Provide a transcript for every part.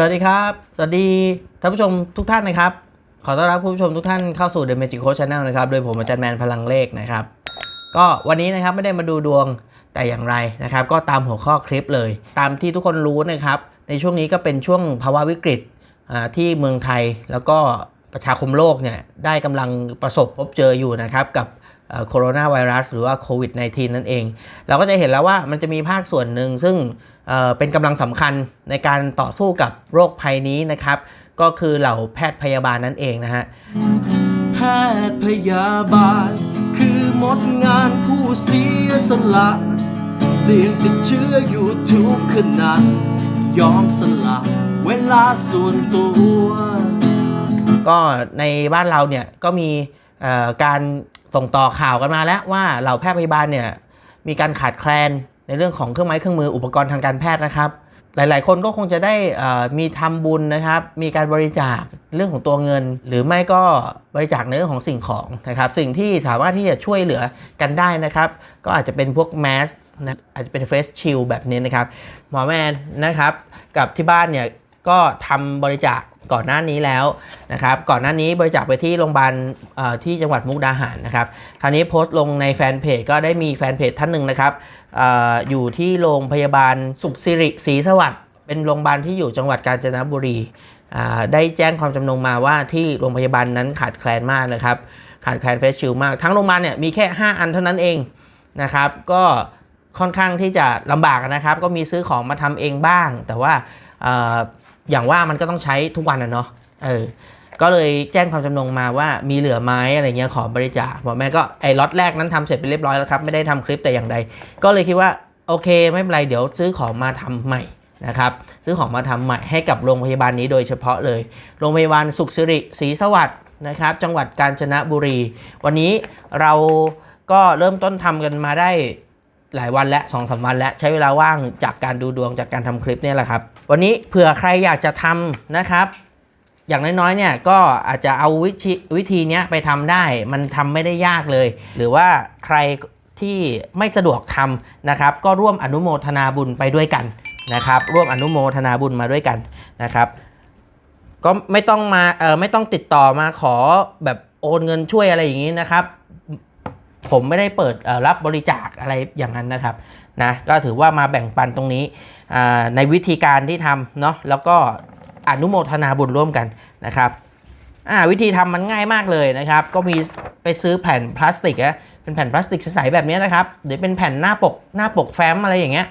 สวัสดีครับ สวัสดีท่านผู้ชมทุกท่านนะครับ ขอต้อนรับผู้ชมทุกท่านเข้าสู่ The Magic Coach Channel นะครับ โดยผมอาจารย์แมนพลังเลขนะครับ ก็วันนี้นะครับไม่ได้มาดูดวงแต่อย่างไรนะครับ ก็ตามหัวข้อคลิปเลย ตามที่ทุกคนรู้นะครับ ในช่วงนี้ก็เป็นช่วงภาวะวิกฤตที่เมืองไทยแล้วก็ประชาคมโลกเนี่ยได้กำลังประสบพบเจออยู่นะครับกับโคโรนาไวรัสหรือว่าโควิด -19 นั่นเอง เราก็จะเห็นแล้วว่ามันจะมีภาคส่วนหนึ่งซึ่ง เอ่อเป็นกำลังสำคัญในการต่อสู้กับโรคภัยนี้นะครับ ก็คือเหล่าแพทย์พยาบาลนั่นเองนะฮะแพทย์พยาบาล คือหมดงานผู้เสียสละเสี่ยงติดเชื้ออยู่ทุกขณะยอมสละเวลาส่วนตัว ก็ในบ้านเราเนี่ยก็มีเอ่อการส่งต่อข่าวกันมาแล้วว่าเหล่าแพทย์พยาบาลเนี่ยมีการขาดแคลน ในเรื่องของเครื่องไม้เครื่องมืออุปกรณ์ทางการแพทย์นะครับ หลาย ๆ คนก็คงจะได้มีทำบุญนะครับ มีการบริจาคเรื่องของตัวเงิน หรือไม่ก็บริจาคในเรื่องของสิ่งของนะครับ สิ่งที่สามารถที่จะช่วยเหลือกันได้นะครับ ก็อาจจะเป็นพวกแมสนะอาจจะเป็นเฟสชิลแบบนี้นะครับ หมอแมนนะครับ กับที่บ้านเนี่ย ก็ทำบริจาคก่อนหน้านี้แล้วนะครับ ก่อนหน้านี้บริจาคไปที่โรงพยาบาลที่จังหวัดมุกดาหารนะครับ คราวนี้โพสต์ลงในแฟนเพจก็ได้มีแฟนเพจท่านหนึ่งนะครับอออยู่ที่โรงพยาบาลสุขสิริศรีสวัสดิ์เป็นโรงพยาบาลที่อยู่จังหวัดกาญจนบุรีได้แจ้งความจำนงมาว่าที่โรงพยาบาลนั้นขาดแคลนมากนะครับ ขาดแคลนเฟสชิลมาก ทั้งโรงพยาบาลเนี่ยมีแค่ 5 อันเท่านั้นเองนะครับ ก็ค่อนข้างที่จะลำบากนะครับ ก็มีซื้อของมาทำเองบ้าง แต่ว่า อย่างว่ามันก็ต้องใช้ทุกวันนะเนาะเออก็เลยแจ้งความจำนงมาว่ามีเหลือไหมอะไรเงี้ยขอบริจาคหมอแม่ก็ไอ้ล็อตแรกนั้นทำเสร็จไปเรียบร้อยแล้วครับ ไม่ได้ทำคลิปแต่อย่างใด ก็เลยคิดว่าโอเคไม่เป็นไรเดี๋ยวซื้อของมาทำใหม่นะครับซื้อของมาทำใหม่ให้กับโรงพยาบาลนี้โดยเฉพาะเลย โรงพยาบาลสุขสิริศรีสวัสดิ์นะครับ จังหวัดกาญจนบุรี วันนี้เราก็เริ่มต้นทำกันมาได้ หลายวันแล้วสองสามวันแล้วใช้เวลาว่างจากการดูดวงจากการทำคลิปเนี่ยแหละครับ วันนี้เผื่อใครอยากจะทำนะครับ อย่างน้อยๆเนี่ยก็อาจจะเอาวิธีวิธีนี้ไปทำได้ มันทำไม่ได้ยากเลย หรือว่าใครที่ไม่สะดวกทำนะครับ ก็ร่วมอนุโมทนาบุญไปด้วยกันนะครับ ร่วมอนุโมทนาบุญมาด้วยกันนะครับ ก็ไม่ต้องมาเออไม่ต้องติดต่อมาขอแบบโอนเงินช่วยอะไรอย่างนี้นะครับ ผมไม่ได้เปิดรับบริจาคอะไรอย่างนั้นนะครับนะก็ถือว่ามาแบ่งปันตรงนี้ในวิธีการที่ทำเนาะแล้วก็อนุโมทนาบุญร่วมกันนะครับวิธีทำมันง่ายมากเลยนะครับ ก็มีไปซื้อแผ่นพลาสติกอะเป็นแผ่นพลาสติกใสๆแบบนี้นะครับหรือเป็นแผ่นหน้าปกหน้าปกแฟ้มอะไรอย่างเงี้ย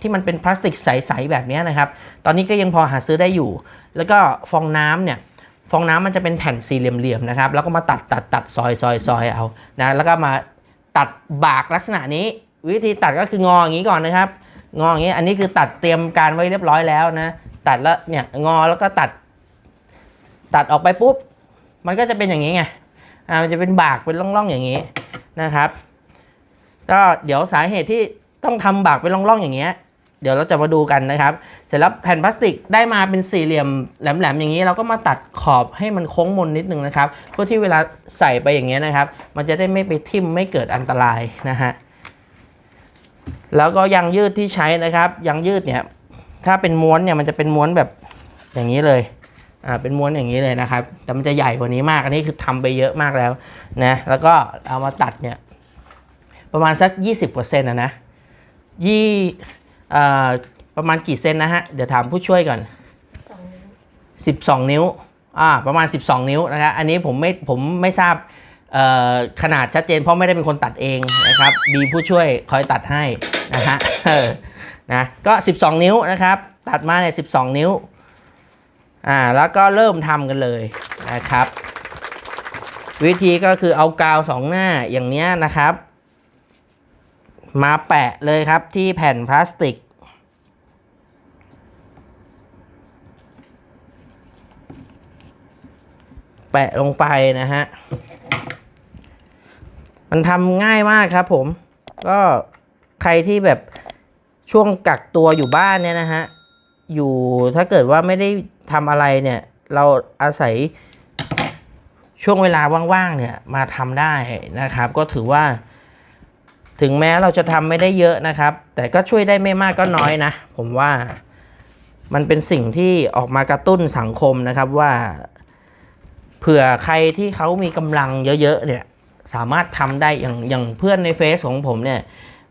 ที่มันเป็นพลาสติกใสๆแบบนี้นะครับ ตอนนี้ก็ยังพอหาซื้อได้อยู่ แล้วก็ฟองน้ำเนี่ย ฟองน้ำมันจะเป็นแผ่นสี่เหลี่ยมๆนะครับ แล้วก็มาตัดตัดตัดซอยซอยซอยเอานะแล้วก็มาตัดบากลักษณะนี้ วิธีตัดก็คืองออย่างนี้ก่อนนะครับ งออย่างนี้อันนี้คือตัดเตรียมการไว้เรียบร้อยแล้วนะ ตัดแล้วเนี่ยงอแล้วก็ตัด ตัดออกไปปุ๊บ มันก็จะเป็นอย่างนี้ไงอ่ามันจะเป็นบากเป็นร่องๆอย่างนี้นะครับ ก็เดี๋ยวสาเหตุที่ต้องทำบากเป็นร่องๆอย่างเงี้ย เดี๋ยวเราจะมาดูกันนะครับ เสร็จแล้วแผ่นพลาสติกได้มาเป็นสี่เหลี่ยมแหลมๆอย่างนี้เราก็มาตัดขอบให้มันโค้งมนนิดนึงนะครับเพื่อที่เวลาใส่ไปอย่างเงี้ยนะครับ มันจะได้ไม่ไปทิ่มไม่เกิดอันตรายนะฮะแล้วก็ยางยืดที่ใช้นะครับยางยืดเนี่ยถ้าเป็นม้วนเนี่ยมันจะเป็นม้วนแบบอย่างนี้เลยอ่าเป็นม้วนอย่างนี้เลยนะครับ แต่มันจะใหญ่กว่านี้มากอันนี้คือทำไปเยอะมากแล้วนะแล้วก็เอามาตัดเนี่ยประมาณสัก 20%นะนะยี่ ประมาณกี่เซนนะฮะ เดี๋ยวถามผู้ช่วยก่อน 12 นิ้วอ่าประมาณ 12 นิ้วนะครับอันนี้ผมไม่ผมไม่ทราบเอ่อขนาดชัดเจนเพราะไม่ได้เป็นคนตัดเองนะครับมีผู้ช่วยคอยตัดให้นะฮะเออนะก็ 12 นิ้วนะครับ ตัดมาเนี่ย12 นิ้วอ่าแล้วก็เริ่มทำกันเลยนะครับ วิธีก็คือเอากาวสองหน้าอย่างเนี้ยนะครับ มาแปะเลยครับที่แผ่นพลาสติก แปะลงไปนะฮะ มันทำง่ายมากครับผม ก็ใครที่แบบช่วงกักตัวอยู่บ้านเนี่ยนะฮะ อยู่ถ้าเกิดว่าไม่ได้ทำอะไรเนี่ย เราอาศัยช่วงเวลาว่างๆเนี่ยมาทำได้นะครับ ก็ถือว่า ถึงแม้เราจะทำไม่ได้เยอะนะครับ แต่ก็ช่วยได้ไม่มากก็น้อยนะ ผมว่ามันเป็นสิ่งที่ออกมากระตุ้นสังคมนะครับว่า เผื่อใครที่เขามีกำลังเยอะๆเนี่ยสามารถทำได้อย่างอย่างเพื่อนในเฟซของผมเนี่ย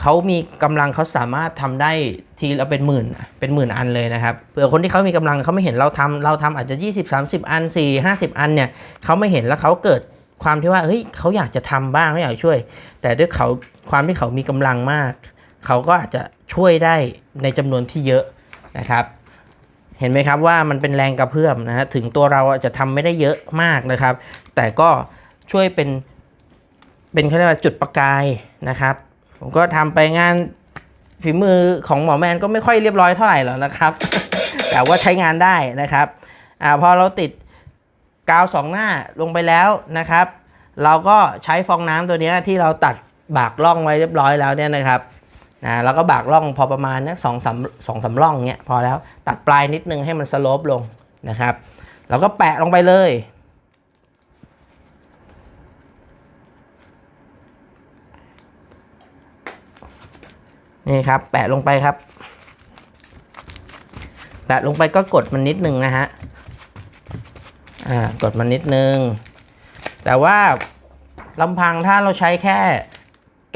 เขามีกำลังเขาสามารถทำได้ทีละเป็นหมื่นเป็นหมื่นอันเลยนะครับเผื่อคนที่เขามีกำลังเขาไม่เห็นเราทำเราทำอาจจะ 20 30 อัน 4 50 อันเนี่ยเขาไม่เห็นแล้วเขาเกิด ความที่ว่าเฮ้ยเขาอยากจะทำบ้างเขาอยากช่วย แต่ด้วยเขาความที่เขามีกำลังมาก เขาก็อาจจะช่วยได้ในจำนวนที่เยอะนะครับ เห็นไหมครับว่ามันเป็นแรงกระเพื่อมนะฮะถึงตัวเราจะทำไม่ได้เยอะมากนะครับ แต่ก็ช่วยเป็นเป็นเขาเรียกว่าจุดประกายนะครับ ผมก็ทำไปงานฝีมือของหมอแมนก็ไม่ค่อยเรียบร้อยเท่าไหร่หรอกนะครับ แต่ว่าใช้งานได้นะครับอ่าพอเราติด กาวสองหน้าลงไปแล้วนะครับ เราก็ใช้ฟองน้ำตัวนี้ที่เราตัดบากล่องไว้เรียบร้อยแล้วเนี่ยนะครับนะแล้วก็บากล่องพอประมาณนี้สองสามสองสามล่องเนี้ยพอแล้วตัดปลายนิดนึงให้มันสโลปลงนะครับเราก็แปะลงไปเลย นี่ครับ แปะลงไปครับ แปะลงไปก็กดมันนิดนึงนะฮะ อ่ากดมันนิดนึง แต่ว่าลำพังถ้าเราใช้แค่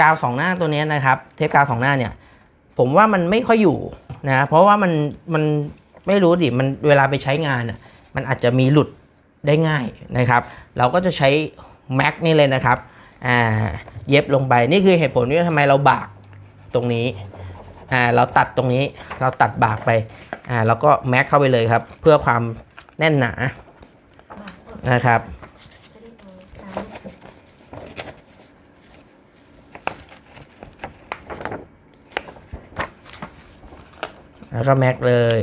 กาวสองหน้าตัวนี้นะครับ เทปกาวสองหน้าเนี่ย ผมว่ามันไม่ค่อยอยู่นะเพราะว่ามันมันไม่รู้ดิมันเวลาไปใช้งานอะมันอาจจะมีหลุดได้ง่ายนะครับ เราก็จะใช้แม็กนี่เลยนะครับอ่าเย็บลงไปนี่คือเหตุผลที่ทำไมเราบากตรงนี้อ่าเราตัดตรงนี้เราตัดบากไปอ่าแล้วก็แม็กเข้าไปเลยครับ เพื่อความแน่นหนา นะครับ แล้วก็แม็กเลย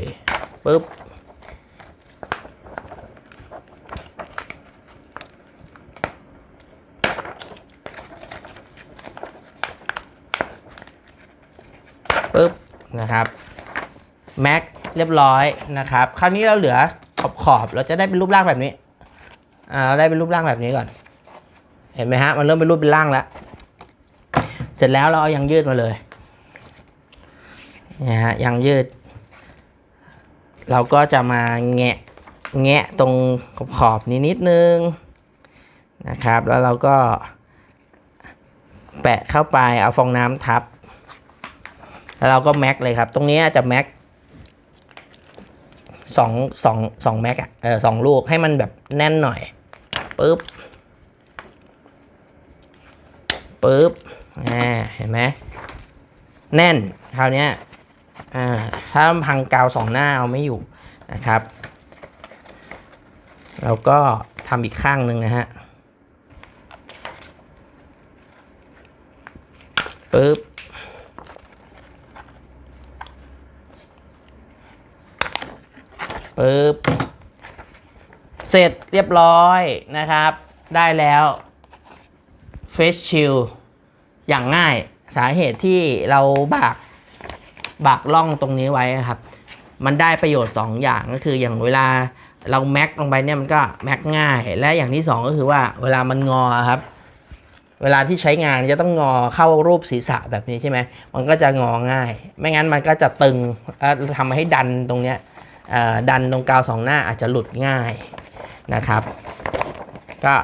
ปุ๊บปุ๊บนะครับแม็กเรียบร้อยนะครับ คราวนี้เราเหลือขอบขอบๆเราจะได้เป็นรูปร่างแบบนี้ อ่าเราได้เป็นรูปร่างแบบนี้ก่อน เห็นไหมฮะ มันเริ่มเป็นรูปเป็นร่างแล้ว เสร็จแล้วเราเอายางยืดมาเลยเนี่ยฮะยางยืด เราก็จะมาแงะแงะตรงขอบขอบๆนี้นิดนึงนะครับ แล้วเราก็ แปะเข้าไปเอาฟองน้ำทับ แล้วเราก็แม็กเลยครับ ตรงนี้จะแม็กสองสองสองแม็กอะเออสองลูกให้มันแบบแน่นหน่อย ปึ๊บปึ๊บอ่าเห็นไหมแน่นคราวนี้อ่าถ้าพังกาวสองหน้าเอาไม่อยู่นะครับเราก็ทำอีกข้างหนึ่งนะฮะปึ๊บปึ๊บ เสร็จเรียบร้อยนะครับ ได้แล้วเฟสชิลอย่างง่ายสาเหตุที่เราบากบากล่องตรงนี้ไว้ครับ มันได้ประโยชน์ 2 อย่างก็คืออย่างเวลาเราแม็กลงไปเนี่ยมันก็แม็กง่าย และอย่างที่ 2 ก็คือว่าเวลามันงอครับ เวลาที่ใช้งานจะต้องงอเข้ารูปศีรษะแบบนี้ใช่ไหมมันก็จะงอง่าย ไม่งั้นมันก็จะตึงเอ่อทำให้ดันตรงเนี้ยดันตรงกาวสองหน้าอาจจะหลุดง่าย นะครับ ก็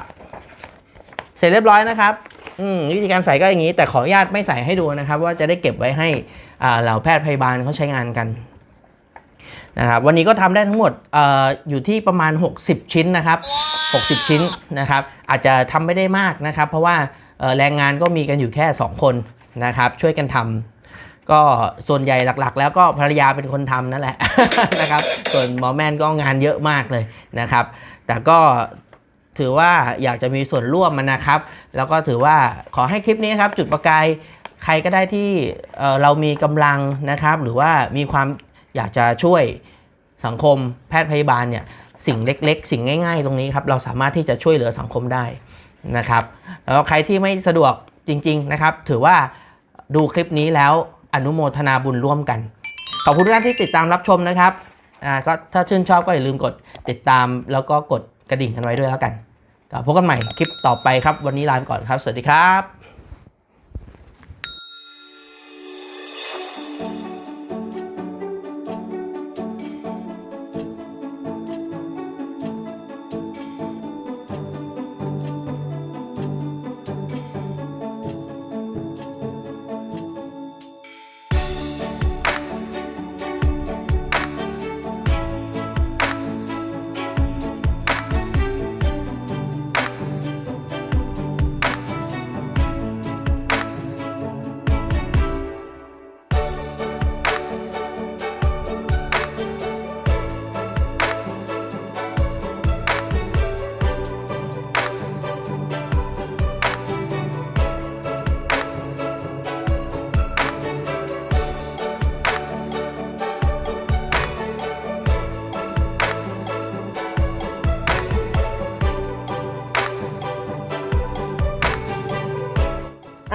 เสร็จเรียบร้อยนะครับวิธีการใส่ก็อย่างนี้ แต่ขออนุญาตไม่ใส่ให้ดูนะครับ ว่าจะได้เก็บไว้ให้เหล่าแพทย์พยาบาลเขาใช้งานกันนะครับวันนี้ก็ทำได้ทั้งหมดออยู่ที่ประมาณ 60 ชิ้นนะครับ 60 ชิ้นนะครับ อาจจะทำไม่ได้มากนะครับ เพราะว่าแรงงานก็มีกันอยู่แค่ 2 คนนะครับ ช่วยกันทำก็ส่วนใหญ่หลักๆ แล้วก็ภรรยาเป็นคนทำนั่นแหละนะครับ ส่วนหมอแมนก็งานเยอะมากเลยนะครับ แต่ก็ถือว่าอยากจะมีส่วนร่วมมันนะครับ แล้วก็ถือว่าขอให้คลิปนี้ครับ จุดประกายใครก็ได้ที่เเรามีกำลังนะครับ หรือว่ามีความอยากจะช่วยสังคมแพทย์พยาบาลเนี่ยสิ่งเล็ก ๆ สิ่งง่าย ๆ ตรงนี้ครับ เราสามารถที่จะช่วยเหลือสังคมได้นะครับแล้วใครที่ไม่สะดวกจริง ๆนะครับ ถือว่าดูคลิปนี้แล้วอนุโมทนาบุญร่วมกัน ขอบคุณทุกท่านที่ติดตามรับชมนะครับ อ่าก็ถ้าชื่นชอบก็อย่าลืมกดติดตามแล้วก็กดกระดิ่งกันไว้ด้วยแล้วกันก็พบกันใหม่คลิปต่อไปครับ วันนี้ลาไปก่อนครับ สวัสดีครับ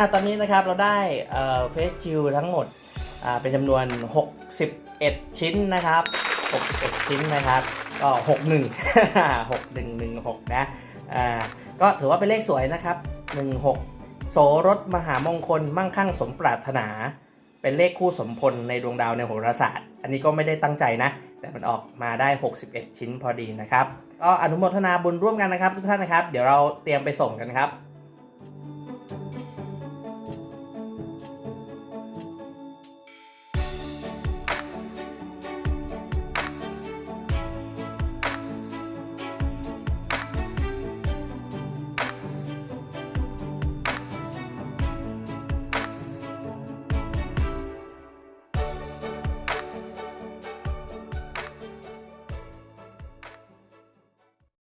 อะตอนนี้นะครับเราได้เฟสชิลทั้งหมดอ่าเป็นจำนวน 61 ชิ้นนะครับ 61 ชิ้นนะครับก็61 6116 นะอ่าก็ถือว่าเป็นเลขสวยนะครับ 16 โสรถมหามงคลมั่งคั่งสมปรารถนา เป็นเลขคู่สมพลในดวงดาวในโหราศาสตร์ อันนี้ก็ไม่ได้ตั้งใจนะ แต่มันออกมาได้ 61 ชิ้นพอดีนะครับก็อนุโมทนาบุญร่วมกันนะครับทุกท่านนะครับ เดี๋ยวเราเตรียมไปส่งกันครับ